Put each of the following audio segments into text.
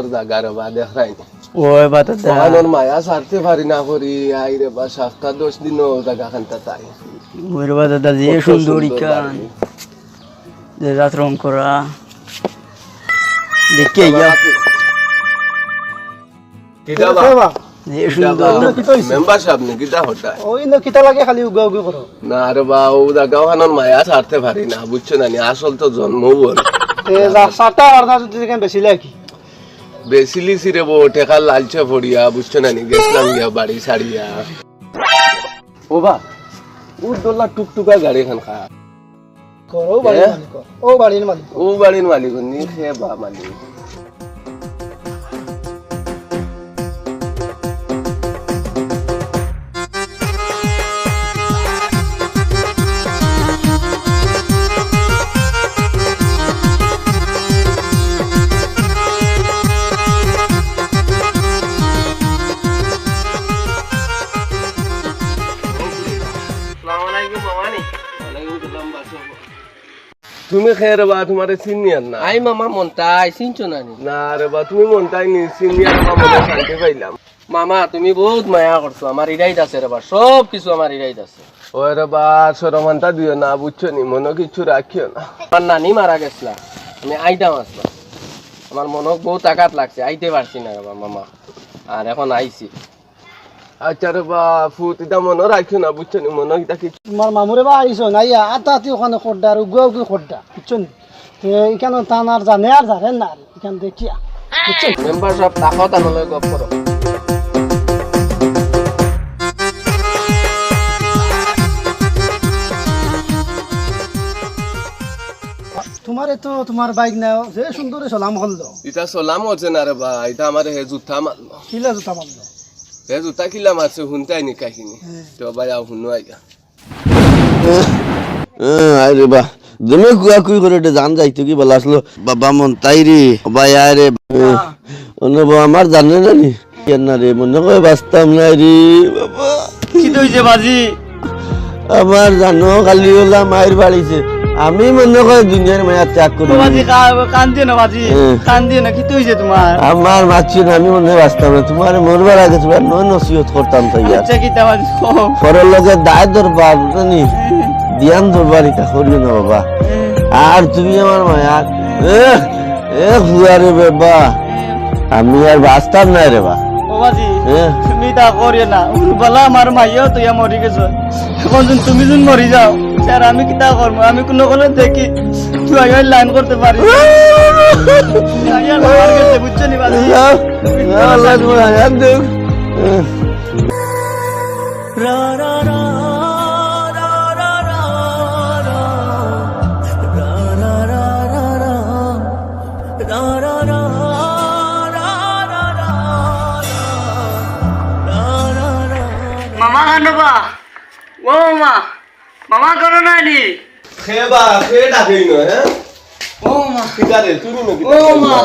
কত সুন্দর জায়গা রে বা দেখাই ওই বাতা মায়া সারতে পারি না করি আই রে বা সাতটা দশ খানটা তাই সুন্দর। যে রাত রং করা দেখে ইয়া কিটা বা যে সুন্দর মেম্বার সাহেব নি কিটা হঠাৎ ওই না কিতা লাগে খালি উগা উগি করো না রে বা ও জায়গা মায়া সারতে পারি না বুঝছ না নি আসল তো জন্ম বল সাতটা যদি বেশি লাগে বেসিলি সিরে বো টেকার লালচে ফড়িয়া বুঝছ না নি? গেছিলাম গিয়া বাড়ি সারিয়া ও বা ও দোলা টুকটুকা গাড়ি খান খা। করো বাড়ির মালিক ও বাড়ির মালিক। ও বাড়ির মালিক নি সে বা মালিক। তুমি খেয়ে বা তোমার সিনিয়র না। আই মামা মন্তাই চিনছো না না? রে বা তুমি মনটাই নি সিনিয়র মনে শান্তি পাইলাম। মামা তুমি বহুত মায়া করছ আমার ইরাইত আছে রে বা সব কিছু আমার ইরাইত আছে। ওই রে বা সরমানটা দিও না বুঝছ নি মনে কিছু রাখিও না। আমার নানি মারা গেছিলা আমি আইতাম আসলাম আমার মনক বহুত আঘাত লাগছে আইতে পারছি না রে বা মামা। আর এখন আইছি। আচ্ছা বা ফুট এটা মনে না বুঝছ নি? মনে কিছু তোমার মামুরে বা আইছো না ইয়া আতা আতি ওখানে খোদ্দা আর উগা উগি খোদ্দা বুঝছ নি? তে এখানে টান আর জানে আর জানেন না এখান দেখিয়া বুঝছ মেম্বার সব গপ করো তোমারে তো তোমার বাইক নাও যে সুন্দর সালাম হল্লো এটা সলাম হচ্ছে না রে বা এটা আমার হে জুতা মারলো কিলা জুতা মারলো হে জুতা কিলা মারছে শুনতাই নি কাহিনী তো আর শুনো আইগা আরে বা তুমি কুয়া কুই করে এটা জান যাইতো কি বলা আসলো বাবা মন তাই রে ভাই আরে অনুভব আমার জানে না নি কেন না রে মনে করে বাঁচতাম না রে বাবা কি দইছে বাজি আমার জানো খালি ওলা মায়ের বাড়িছে আমি মনে করে দুনিয়ার মায়া ত্যাগ করি বাজি কান্দিও না বাজি? হুম। কান্দিও না কি দইছে তোমার? আমার মাছি না আমি মনে হয় বাঁচতাম না তোমার মরবার আগে তোমার নয় নসিহত করতাম তাই আচ্ছা কি তা বাজি? পরের লোকের দায় দরবার জানি? দিয়ান দরবার এটা করিও না বাবা। আর তুমি আমার মায়া? এ এ হুয়া রে বাবা। আমি আর বাঁচতাম না রে বা। ও বাজি তুমি তা করিও না। বলা আমার মাইও তুই মরি গেছো। এখন তুমি যখন মরি যাও স্যার আমি কি তা করব? আমি কোনো কোনো দেখি তুই লাইন করতে পারি বুঝছ নি বাজি। আল্লাহ কান্দবা ও মামা মামা করো না নি খে বা খে ডাকেই নয় হ্যাঁ? ও মা। কিটা রে তুমি না ও মা।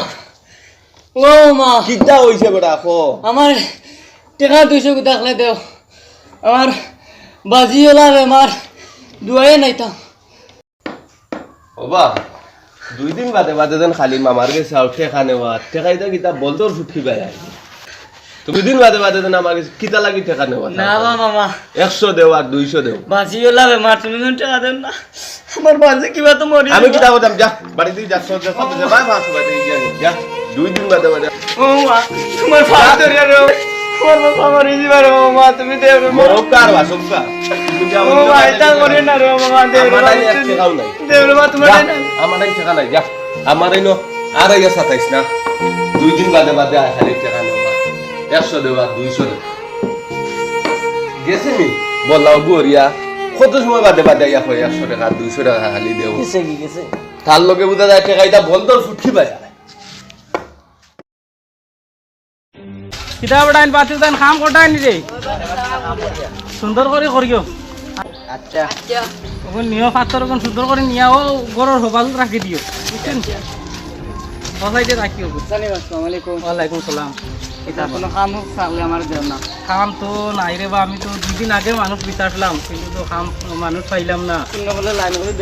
ও মা। কিটা হইছে বেটা খো আমার টেকা দুইশো দেখলে দেও। আমার বাজি ওলা বেমার দুয়াই নাইতাম ওবা দুই দিন বাদে বাদে যেন খালি মামার গেছে ঠেকা নেওয়া। ঠেকাইতে কিতা ফুটকি পাই আই তুমি দিন বাদে বাদে যেন আমার কিতা লাগি ঠেকা নেওয়া না বা মামা। একশো দেও আর দুইশো দেও। বাজি ওলা বেমার তুমি টেকা দেন না। আমার বাজি কিবা তো মরি আমি কিতা বলতাম যা বাড়িতে যা সব যা সব যা বাই গিয়া নে, যা দুই দিন বাদে বাদে। ও মা তোমার ফাল ধরিয়া রে আমার বাবা মরি ও মা তুমি দেও রে তুমি ও মা এটা করি না রে মামা দেও রে নাই। দেও রে মা তোমার যা, না আমার ঠেকা নাই যা। আমার আইনো আর আইয়া সাতাইশ না। দুই দিন বাদে বাদে ঠেকা নেওয়া একশো দেও দুইশো দেও গেছে নি? বললাম গরিয়া কত সময় বাদে বাদে আইয়া কই একশো টাকা দুইশো টাকা খালি দেও? গেছে কি গেছে? তার লগে বুঝা যায় ঠেকা এটা বল তোর ফুটকি পায় কিতাব ডাইন পাতি দান কাম কোটাই নি রে সুন্দর করে করিও আচ্ছা। ওখান নিও পাথর ওখান সুন্দর করে নিয়া ও গরর হবাল রাখি দিও বুঝছেন বসাইতে রাখিও জানি আসসালামু আলাইকুম। ওয়ালাইকুম সালাম। এটা কোনো কাম থাকলে আমার না। কাম তো নাই রে বা আমি তো দুই আগে মানুষ বিচারলাম কিন্তু তো কাম মানুষ পাইলাম না। বলে লাইন করে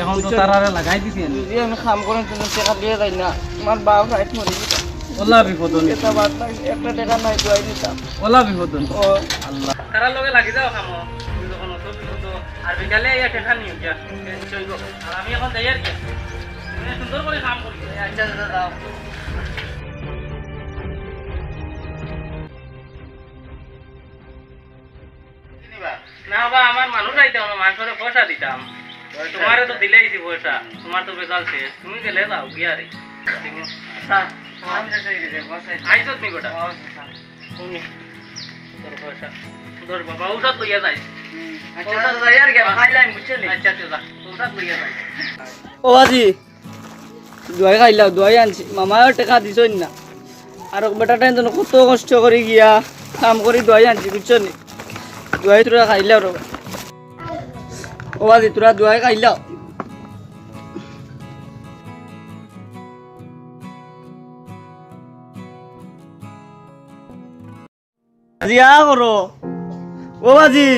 এখন তো তারা লাগাই দিতেন যদি আমি কাম করেন তুমি টাকা দিয়ে যাই না। আমার বাবা রাইট মরে গেছে ওলা বিপদ এটা বাদ নাই একটা টাকা নাই দুয়াই দিতাম ওলা বিপদ ও আল্লাহ। তারার লগে লাগি যাও অত আর বিকালে এই টেকা নিও গিয়া আমি এখন কি তুমি সুন্দর করে কাম করি আচ্ছা দাদা মানুষ না মানুষের পয়সা দিতাম। তোমারে তো দিলেই দিছি পয়সা তোমার তো বেজাল শেষ। তুমি গেলে যাও গিয়া রে। আইসত নি বেটা তোর পয়সা। তোর বাবা ঔষধ লইয়া যাই আচ্ছা। আচ্ছা আচ্ছা ও আজি দুয়াই খাইলাম দুয়াই আনছি। মামাও টাকা দিছই না। আর বেটাটাই তো কত কষ্ট করে গিয়া কাম করে দুয়াই আনছি বুঝছ নি দুয়াই তোরা খাইলাও রে ও আজি তোরা দুয়াই আজি আ করো। ও বাজি।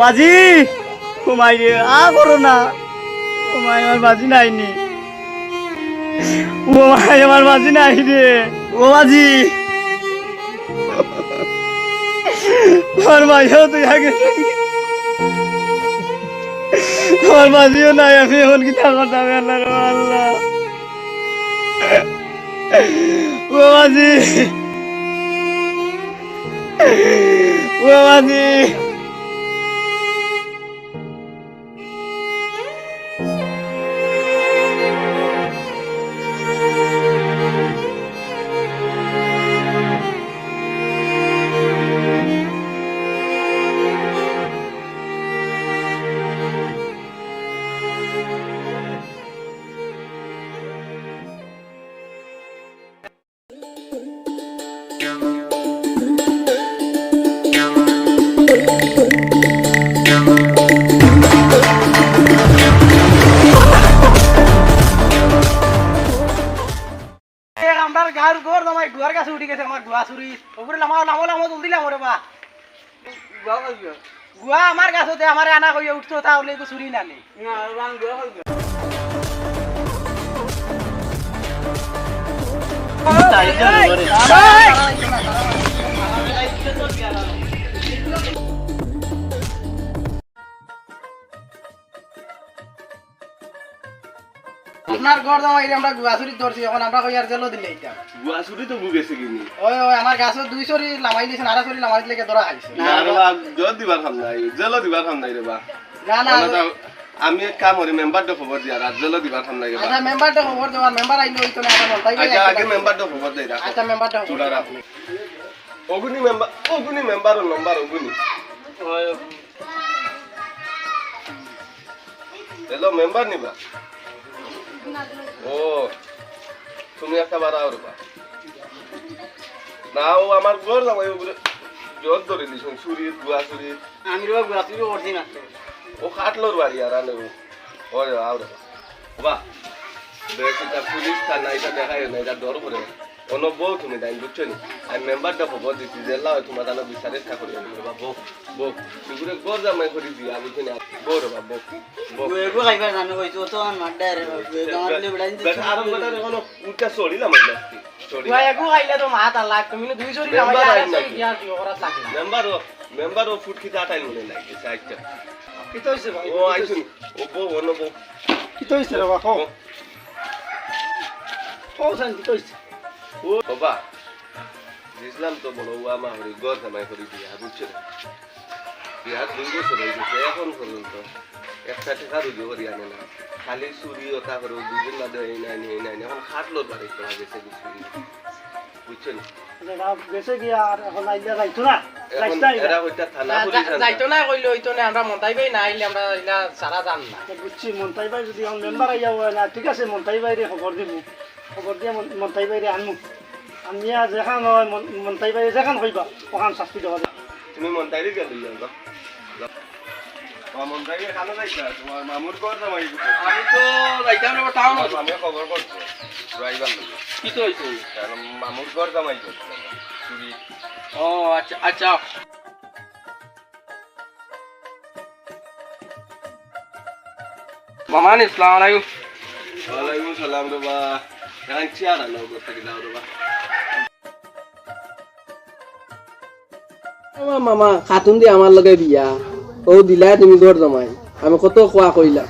বাজি, ঘুমাই রে, আ করো না। ঘুমাই, আমার বাজি নাইনি ঘুমাই, আমার বাজি নাই রে। ও বাজি। আমার মাইও তুই আগে আমার মাঝিও নাই আমি এখন কি থাকার দামে আল্লাহ আল্লাহ। ও মাঝি। ও বাজি লামো রে বা গুয়া আমার গাছতে আমার আনা কইয়া উঠতো তাহলে তো চুরি নানি আপনার ঘর জামাই আমরা গুয়া চুরি ধরছি এখন আমরা কইয়ার জেলো দিলে এটা বুয়া চুরি তো বুগেছে কিনি। ওই ওই আমার গাছত দুই চুরি লামাই দিয়েছেন আড়া চুরি লামাই দিলে ধরা খাইছে? না জল দিবার খাম নাই জেল দিবার খাম নাই রে বা। না না মানে আমি এক কাম করি মেম্বারটা খবর দিয়া রাত জেল দিবার খাম নাই রে বা। আচ্ছা খবর দেওয়ার মেম্বার আইলো হইতো না আচ্ছা আচ্ছা আগে মেম্বারটা খবর দেই রাখো। আচ্ছা মেম্বারটা খবর চুড়া রাখো। অগুনি মেম্বার অগুনি মেম্বার নম্বর অগুনি। হ্যালো মেম্বার নিবা। ও তুমি একটা বার আও রে না ও আমার ঘর জামাই ওগুলো জোর ধরে দিছুন চুরি গুয়া চুরি আমি গুয়া চুরি করছি না ও খাটলোর বাড়ি আর আনে ও। আও রে বা দেখ এটা পুলিশ থানা এটা দেখায় না এটা ডর করে কোনো বউ তুমি তাই বুঝছ নি আমি মেম্বারটা খবর দিচ্ছি যে লাও তোমার তাহলে বিচারে থাকো বা বউ বউ তুগুরে গোর জামাই করে দিয়া বুঝছ না বউ রে বা বউ বউ গুয়েগু খাইবার জানো কইছো তো আমার মাড্ডা রে গুয়েগু আমার লে বেড়াইন দেখ আর কথা কোনো উল্টা আমি তো তুমি দুই দিও মেম্বার ও মেম্বার ও মনে লাগছে আচ্ছা কি তো হইছে ভাই ও আইছুন ও বউ অন্য বউ কি তো হইছে রে বাবা ও কও সান কি তো হইছে ও বাবা বুঝলাম তো বলো ও আমার হরি গর জামাই করে দিয়া বুঝছ বিয়া দুই বছর হয়ে গেছে এখন পর্যন্ত একটা টাকা রুজু করি আনে না। খালি চুরি ওটা করে দুদিন বাদে এই নাই এই নাই এখন খাটলো বাড়ি তো গেছে বুঝছ নি? গেছে গিয়া আর এখন আইলে যাইতো না? যাইতা না কইলো হইতো না আমরা মন্তাইবাই না আইলে আমরা ইলা সারা জান না। বুঝছি মন্তাই ভাই যদি এখন মেম্বার আইয়া না ঠিক আছে মন্তাই ভাই রে খবর দিব খবর দিয়ে মন্তাই ভাই রে আনমু। আনিয়া যেখান হয় মন্তাই ভাই যেখান হইবা। ওখান শাস্তি দেওয়া যায় তুমি মন্তাইরে গেল মামুর জামাই আমি তো যাইতাম না টাউন আমি খবর করছ ড্রাইভার কি তো হইছে মামুর ঘর জামাই চুরি ও আচ্ছা আচ্ছা। মামান ইসলাম আলাইকুম। ওয়ালাইকুম সালাম রে বা এখন চেয়ার আনো উপর থেকে দাও আমার মামা খাতুন দিয়ে আমার লগে বিয়া। ও দিলাই তুমি গড় জমাই। আমি কত খোয়া কইলাম?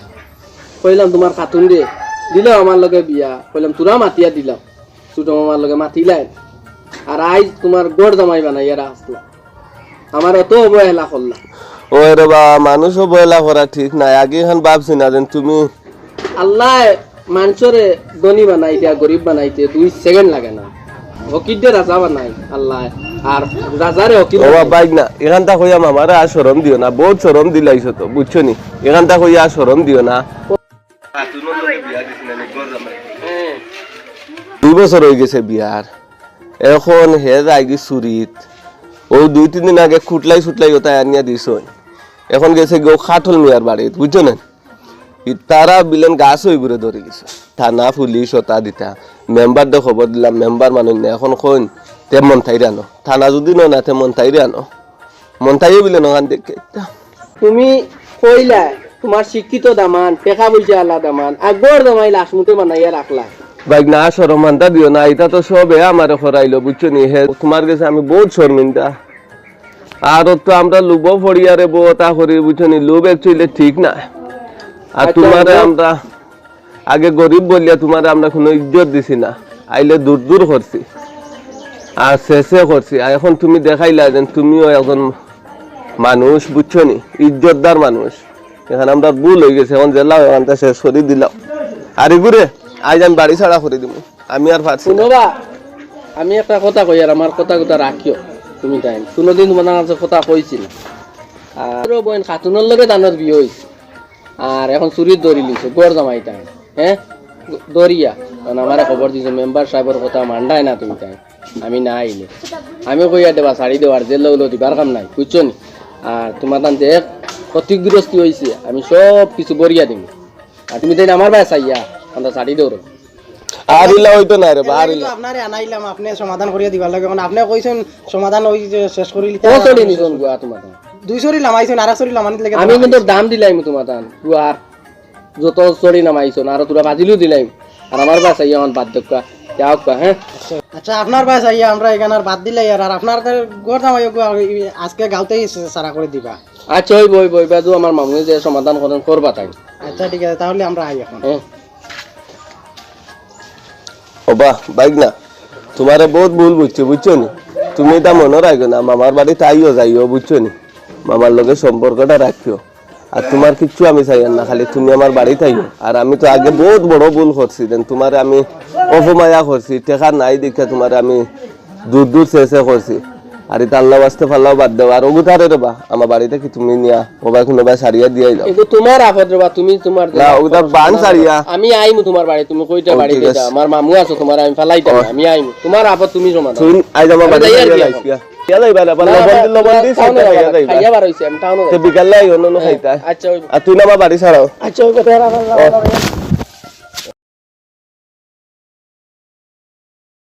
কইলাম তোমার খাতুন দিয়ে দিলাও আমার লগে বিয়া। কইলাম তোরা মাতিয়া দিলাম। ছোট মামার লগে মাতিলাই আর আইজ তোমার গড় জমাই বানাইয়া আসলা আমার অত অবহেলা করলা ওই রে বা মানুষও বয়লা করা ঠিক নাই। আগে এখন ভাবছি না যেন তুমি। আল্লাহ মানুষরে ধনী বানাইতে গরিব বানাইতে দুই সেকেন্ড লাগে না। হকির রাজা বানাই আল্লাহ। আর রাজারে হকির ও বাইক না এখানটা কইয়া মামারা আর সরম দিও না বহুত সরম দিলাইছো তো বুঝছ নি? এখানটা কইয়া আর সরম দিও না। দুই বছর হয়ে গেছে বিয়ার এখন হে চুরিত ও দুই তিন দিন আগে খুটলাই সুটলাই ওটাই আনিয়া দিছ এখন গেছে গো খাটল মিয়ার বাড়িত বুঝছ না? ই তারা বিলেন গাছ হই ঘুরে ধরে গেছে। থানা পুলিশ ওটা দিতা। মেম্বার দে খবর দিলাম মেম্বার মানুষ না? এখন কইন। তে মন্থাইরে আনো থানা যদি ন না তে মন্থাইরে আনো মন্থাইয়ে বিলেন ওখান দেখে তুমি কইলা তোমার শিক্ষিত দামান টেকা পয়সা আলা দামান আগর দামাই লাশ মুটে বানাইয়া রাখলা। বাইক না শরমানটা দিও না এটা তো সবে আমার হরাইলো বুঝছ নি? হে তোমার কাছে আমি বহুত শর্মিন্দা। আর তো আমরা লুবো ফড়িয়ারে বো তা করি বুঝছ নি? লোভ একচুয়ালি ঠিক না। আর আচ্ছা, তোমারে আমরা আগে গরিব বলিয়া তোমারে আমরা কোনো ইজ্জত দিছি না। আইলে দূর দূর করছি। আর শেষে করছি। আর এখন তুমি দেখাইলা যে তুমিও এখন মানুষ, বুঝছ নি? ইজ্জতদার মানুষ। এখানে আমরা ভুল হয়ে গেছে, এখন জেলা এখানটা শেষ করে দিলাম। আর এগুরে, আজ আমি বাড়ি ছাড়া করে দিব আমি আর পারছি। শুনবা, আমি একটা কথা কই, আর আমার কথা কথা রাখিও, তুমি টাইম কোনোদিন তোমার কাছে কথা কইছি না। আর বোন খাতুনের লগে দানোর বিয়ে হয়েছে আর এখন চুরির দড়ি লিছে গড় জামাই টাইম হ্যাঁ? দরিয়া। কারণ আমার খবর দিছো মেম্বার সাহেবের কথা মান্ডাই না তুমি টাইম আমি না আইলে আমি কইয়া দেবা শাড়ি দেওয়ার জেল উলো দিবার কাম নাই বুঝছ নি? আর তোমার তান যে ক্ষতিগ্রস্ত হয়েছে আমি সব কিছু বরিয়া দিম। আর তুমি তাই আমার বাস আইয়া আমরা শাড়ি দৌড়ো আর ইলা হইতো না রে আর ইলা আপনারে আনাইলাম আপনি সমাধান করিয়া দিবার লাগে। কারণ আপনি কইছেন সমাধান ওই শেষ করি ও চলি নিজন গুয়া তোমার দুই সরি লামাইছেন আর এক সরি লামানিত লাগে আমি কিন্তু দাম দিলাইম তোমার তান তুয়ার যত চড়ি নামাইছো আর তোরা বাজিলেও দিলাইম আর আমার বাস আইয়া আমার বাদ দক্কা যাও হ্যাঁ আচ্ছা আপনার বাস আইয়া আমরা এখানে আর বাদ দিলাই আর আপনার আজকে গাঁওতেই সারা করে দিবা। আচ্ছা ওই বই বই বাজু আমার মামু যে সমাধান করেন করবা তাই আচ্ছা ঠিক আছে তাহলে আমরা আই এখন। ও বাহ বাইক না। তোমারে বহুত ভুল বুঝছ বুঝছ নি? তুমি এটা মনে রাখো না মামার বাড়িতে আইও যাইও বুঝছ নি? মামার লগে সম্পর্কটা রাখিও আর তোমার কিচ্ছু আমি চাই না খালি তুমি আমার বাড়িতে আইও আর আমি তো আগে বহুত বড় ভুল করছি দেন তোমার আমি অপমায়া করছি টেকা নাই দেখে তোমার আমি দূর দূর শেষে করছি। আর এটা আল্লাহ ফাল্লাও বাদ দেও আর ওগুতারে রে বা আমার বাড়িতে কি তুমি নিয়া ওবাই কোনোবাই সারিয়া দিয়াই যাও এগো তোমার আপদ রে বা তুমি তোমার না ওগুতা বান সারিয়া আমি আইমু তোমার বাড়ি তুমি কইটা বাড়ি ঠিক আমার মামু আছে তোমার আমি ফালাইতাম আমি আইমু তোমার আপদ তুমি সমাধান তুই আজ আমার আমি বাড়িতে যাই আর আইয়া কি লাইছি ইয়া যাইবা না না, লবণ দি লবণ দি টাউনে সাইতা যাবা, যাইবা খাইয়া বিকালে আইও অন্য খাইতা। আচ্ছা তুই না বাড়ি ছাড়াও। আচ্ছা